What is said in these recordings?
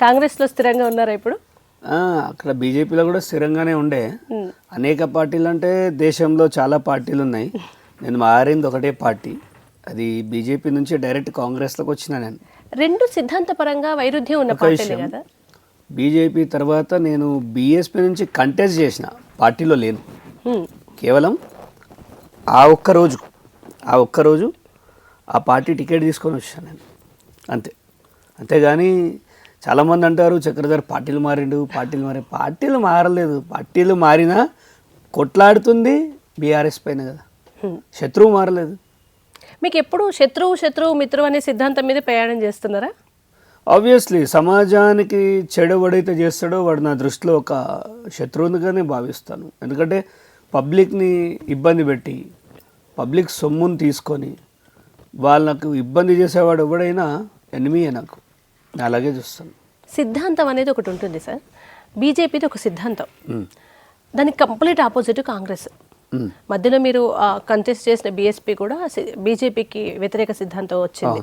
కాంగ్రెస్లో స్థిరంగా ఉన్నారా ఇప్పుడు? అక్కడ బీజేపీలో కూడా స్థిరంగానే ఉండే. అనేక పార్టీలు అంటే దేశంలో చాలా పార్టీలు ఉన్నాయి నేను మారింది ఒకటే పార్టీ. అది బీజేపీ నుంచి డైరెక్ట్ కాంగ్రెస్లోకి వచ్చిన నేను. రెండు సిద్ధాంతపరంగా వైరుధ్యం ఉన్న పార్టీలే విషయం. కదా? బీజేపీ తర్వాత నేను బీఎస్పీ నుంచి కంటెస్ట్ చేసిన పార్టీలో లేను. కేవలం ఆ ఒక్క రోజు ఆ ఒక్క రోజు ఆ పార్టీ టికెట్ తీసుకొని వచ్చాను నేను. అంతే. అంతేగాని చాలామంది అంటారు చక్రధర్ పార్టీలు మారిండు పార్టీలు మారి పార్టీలు మారలేదు. పార్టీలు మారినా కొట్లాడుతుంది బీఆర్ఎస్ పైన కదా. శత్రువు మారలేదు. మీకు ఎప్పుడు శత్రువు శత్రువు మిత్రువు అనే సిద్ధాంతం మీద ప్రయాణం చేస్తున్నారా? ఆబ్వియస్లీ సమాజానికి చెడు వాడైతే చేస్తాడో వాడు నా దృష్టిలో ఒక శత్రువునిగానే భావిస్తాను. ఎందుకంటే పబ్లిక్ని ఇబ్బంది పెట్టి పబ్లిక్ సొమ్ముని తీసుకొని వాళ్ళకు ఇబ్బంది చేసేవాడు ఎవడైనా ఎనిమియే నాకు. అలాగే చూస్తాను. సిద్ధాంతం అనేది ఒకటి ఉంటుంది సార్. బీజేపీది ఒక సిద్ధాంతం. దానికి కంప్లీట్ ఆపోజిట్ కాంగ్రెస్. మధ్యలో మీరు కంటెస్ట్ చేసిన బీఎస్పీ కూడా బీజేపీకి వ్యతిరేక సిద్ధాంతం వచ్చింది.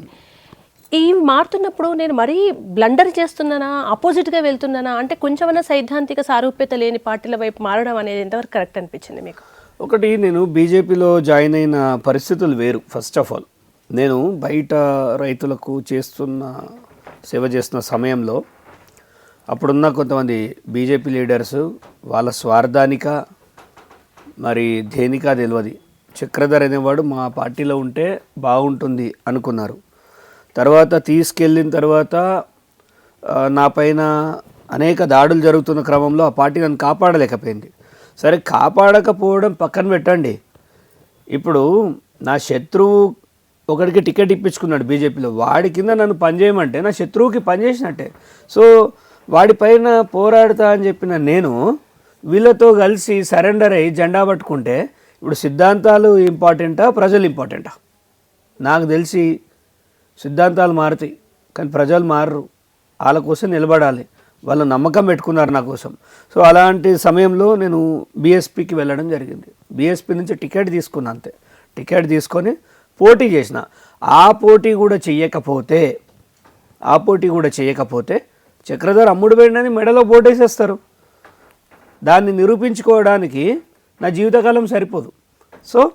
ఈ మారుతున్నప్పుడు నేను మరీ బ్లండర్ చేస్తున్నానా ఆపోజిట్గా వెళ్తున్నానా అంటే కొంచెమన్నా సైద్ధాంతిక సారూప్యత లేని పార్టీల వైపు మారడం అనేది ఎంతవరకు కరెక్ట్ అనిపించింది మీకు? ఒకటి నేను బీజేపీలో జాయిన్ అయిన పరిస్థితులు వేరు. ఫస్ట్ ఆఫ్ ఆల్ నేను బయట రైతులకు చేస్తున్న సేవ చేస్తున్న సమయంలో అప్పుడున్న కొంతమంది బీజేపీ లీడర్స్ వాళ్ళ స్వార్థానిక మరి దేనికా తెలియదు చక్రధర్ అనేవాడు మా పార్టీలో ఉంటే బాగుంటుంది అనుకున్నారు. తర్వాత తీసుకెళ్ళిన తర్వాత నా పైన అనేక దాడులు జరుగుతున్న క్రమంలో ఆ పార్టీ నన్ను కాపాడలేకపోయింది. సరే కాపాడకపోవడం పక్కన పెట్టండి. ఇప్పుడు నా శత్రువు ఒకడికి టికెట్ ఇప్పించుకున్నాడు బీజేపీలో. వాడి కింద నన్ను పనిచేయమంటే నా శత్రువుకి పనిచేసినట్టే సో వాడి పైన పోరాడుతా అని చెప్పిన నేను వీళ్ళతో కలిసి సరెండర్ అయ్యి జెండా పట్టుకుంటే ఇప్పుడు సిద్ధాంతాలు ఇంపార్టెంటా ప్రజలు ఇంపార్టెంటా? నాకు తెలిసి సిద్ధాంతాలు మారుతాయి కానీ ప్రజలు మారరు. వాళ్ళ కోసం నిలబడాలి. వాళ్ళు నమ్మకం పెట్టుకున్నారు నా కోసం. సో అలాంటి సమయంలో నేను బీఎస్పీకి వెళ్ళడం జరిగింది. బీఎస్పీ నుంచి టికెట్ తీసుకున్నా అంతే. టికెట్ తీసుకొని పోటీ చేసిన. ఆ పోటీ కూడా చెయ్యకపోతే ఆ పోటీ కూడా చేయకపోతే చక్రధర్ అమ్ముడు పోయిండని మెడలో పోటేసేస్తారు. దాన్ని నిరూపించుకోవడానికి నా జీవితకాలం సరిపోదు. సో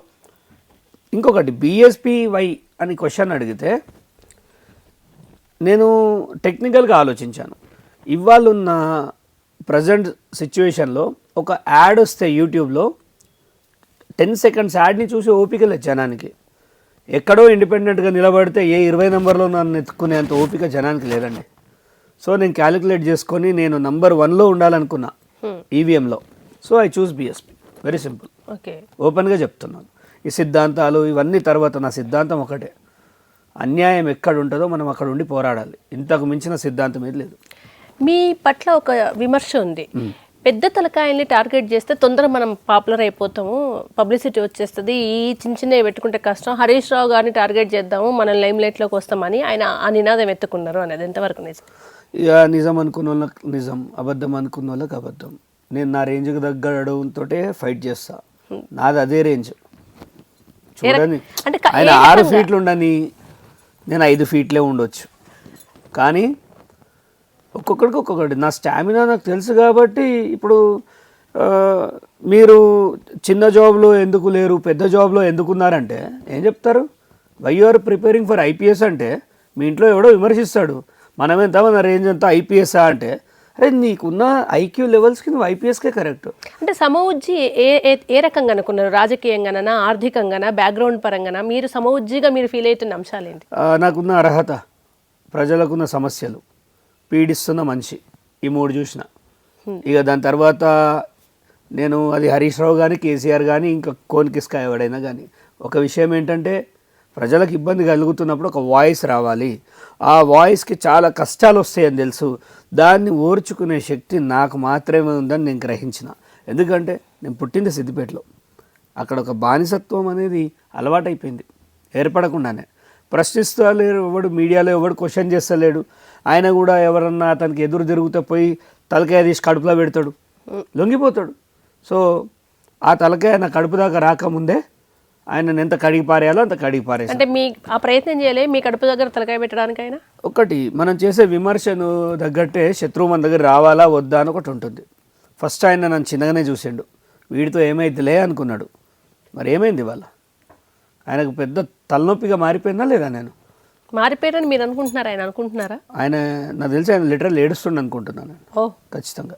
ఇంకొకటి బీఎస్పీ వై అని క్వశ్చన్ అడిగితే నేను టెక్నికల్గా ఆలోచించాను. ఇవాళ ఉన్న ప్రజెంట్ సిచ్యువేషన్లో ఒక యాడ్ వస్తే యూట్యూబ్లో టెన్ సెకండ్స్ యాడ్ని చూసి ఓపిక లేదు జనానికి. ఎక్కడో ఇండిపెండెంట్గా నిలబడితే ఏ ఇరవై నెంబర్లో నన్ను ఎత్తుకునేంత ఓపిక జనానికి లేదండి. సో నేను క్యాలిక్యులేట్ చేసుకొని నేను నంబర్ వన్లో ఉండాలనుకున్నా ఈవీఎంలో. So I choose B S P. Very simple. Okay. ఓపెన్గా చెప్తున్నాను. ఈ సిద్ధాంతాలు ఇవన్నీ తర్వాత నా సిద్ధాంతం ఒకటే. అన్యాయం ఎక్కడ ఉంటుందో మనం అక్కడ ఉండి పోరాడాలి. ఇంతకు మించిన సిద్ధాంతం ఏది లేదు. మీ పట్ల ఒక విమర్శ ఉంది. పెద్ద తలకాయల్ని టార్గెట్ చేస్తే తొందర మనం పాపులర్ అయిపోతాము. పబ్లిసిటీ వచ్చేస్తుంది. ఈ చిన్న చిన్నవి పెట్టుకుంటే కష్టం. హరీష్ రావు గారిని టార్గెట్ చేద్దాము. మనం లైమ్ లైట్లోకి వస్తామని ఆయన ఆ నినాదం ఎత్తుకున్నారు అనేది ఎంతవరకు నిజం? ఇక నిజం అనుకున్న వాళ్ళకి నిజం. అబద్ధం అనుకున్న వాళ్ళకి అబద్ధం. నేను నా రేంజ్కి తగ్గడంతో ఫైట్ చేస్తా. నాది అదే రేంజ్. చూడని ఆయన ఆరు? ఫీట్లు ఉండని నేను ఐదు ఫీట్లే ఉండొచ్చు. కానీ ఒక్కొక్కడికి ఒక్కొక్కటి. నా స్టామినా నాకు తెలుసు కాబట్టి ఇప్పుడు మీరు చిన్న జాబ్లో ఎందుకు లేరు పెద్ద జాబ్లో ఎందుకు ఉన్నారంటే ఏం చెప్తారు? Why are preparing for I P S అంటే మీ ఇంట్లో ఎవడో విమర్శిస్తాడు. మనం ఎంత మన రేంజ్ అంతా ఐపీఎస్ఆ అంటే అరే నీకున్న ఐక్యూ లెవెల్స్కి నువ్వు ఐపీఎస్కే కరెక్ట్ అంటే సమవుజ్జి ఏ ఏ- రకంగా అనుకున్నారు? రాజకీయంగానా ఆర్థికంగానా బ్యాక్గ్రౌండ్ పరంగానా? మీరు సమవుజ్జిగా మీరు ఫీల్ అవుతున్న అంశాలు ఏంటి నాకున్న అర్హత ప్రజలకున్న సమస్యలు. పీడిస్తున్న మనిషి. ఈ మూడు చూసిన. ఇక దాని తర్వాత నేను అది హరీష్ రావు కానీ కేసీఆర్ కానీ ఇంకా కోనికిస్కా ఎవడైనా కానీ ఒక విషయం ఏంటంటే ప్రజలకు ఇబ్బంది కలుగుతున్నప్పుడు ఒక వాయిస్ రావాలి. ఆ వాయిస్కి చాలా కష్టాలు వస్తాయని తెలుసు. దాన్ని ఓర్చుకునే శక్తి నాకు మాత్రమే ఉందని నేను గ్రహించిన. ఎందుకంటే నేను పుట్టింది సిద్దిపేటలో. అక్కడ ఒక బానిసత్వం అనేది అలవాటైపోయింది. ఏర్పడకుండానే. ప్రశ్నిస్తలేరు ఎవడు మీడియాలో ఎవడు క్వశ్చన్ చేస్తలేడు. ఆయన కూడా ఎవరన్నా అతనికి ఎదురు తిరుగుతే పోయి తలకాయ తీసి కడుపులో పెడతాడు. లొంగిపోతాడు. సో ఆ తలకాయ నా కడుపు దాకా రాకముందే ఆయన ఎంత కడిగి పారేయాలో అంత కడిగి పారేసాను అంటే మీ ఆ ప్రయత్నం చేయలే? మీ కడుపు దగ్గర తలకాయ పెట్టడానికైనా ఒకటి మనం చేసే విమర్శను తగ్గట్టే శత్రువు మన దగ్గర రావాలా వద్దా అని ఒకటి ఉంటుంది. ఫస్ట్ ఆయన నన్ను చిన్నగానే చూసిండు. వీడితో ఏమైందిలే అనుకున్నాడు. మరి ఏమైంది వాళ్ళ ఆయనకు పెద్ద తలనొప్పిగా మారిపోయిందా లేదా నేను? మారిపోయారని మీరు అనుకుంటున్నారా? ఆయన అనుకుంటున్నారా? ఆయన నాకు తెలిసి ఆయన లిటరల్ ఏడుస్తుండ అనుకుంటున్నాను ఖచ్చితంగా.